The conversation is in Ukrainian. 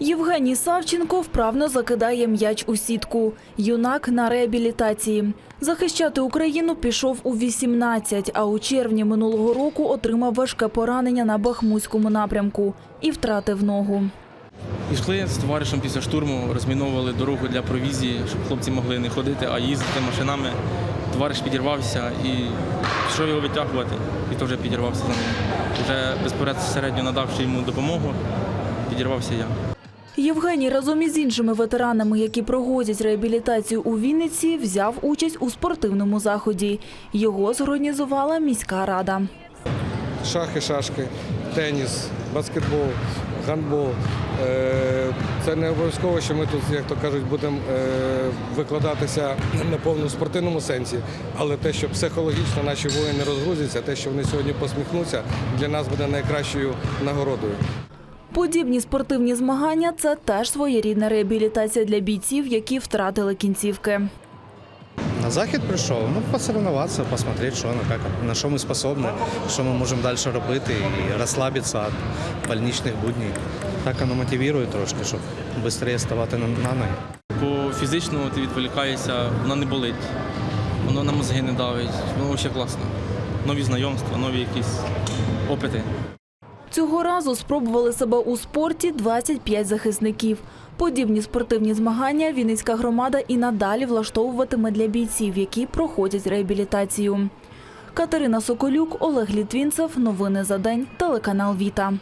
Євгеній Савченко вправно закидає м'яч у сітку. Юнак на реабілітації. Захищати Україну пішов у 18, а у червні минулого року отримав важке поранення на Бахмутському напрямку і втратив ногу. Пішли з товаришем після штурму, розміновували дорогу для провізії, щоб хлопці могли не ходити, а їздити машинами. Товариш підірвався і пішов його витягувати, і теж підірвався за ним. Вже безпосередньо надавши йому допомогу, підірвався я. Євгеній разом із іншими ветеранами, які проводять реабілітацію у Вінниці, взяв участь у спортивному заході. Його зорганізувала міська рада. шахи, шашки, теніс, баскетбол, гандбол. Е, Це не обов'язково, що ми тут, як то кажуть, будемо е, викладатися на повному спортивному сенсі, але те, що психологічно наші воїни розгрузяться, те, що вони сьогодні посміхнуться, для нас буде найкращою нагородою. Подібні спортивні змагання це теж своєрідна реабілітація для бійців, які втратили кінцівки. На захід прийшов, ну, посоревноваться, посмотреть, що на, как, на що ми способні, що ми можемо далі робити і розслабитися від больничних буднів. Так воно мотивує трошки, щоб швидше ставати на, ноги. По фізичному ти відволікаєшся, воно не болить, воно на мозги не давить, воно взагалі класно. Нові знайомства, нові якісь опити. Цього разу спробували себе у спорті 25 захисників. Подібні спортивні змагання Вінницька громада і надалі влаштовуватиме для бійців, які проходять реабілітацію. Катерина Соколюк, Олег Літвінцев. Новини за день. Телеканал Віта.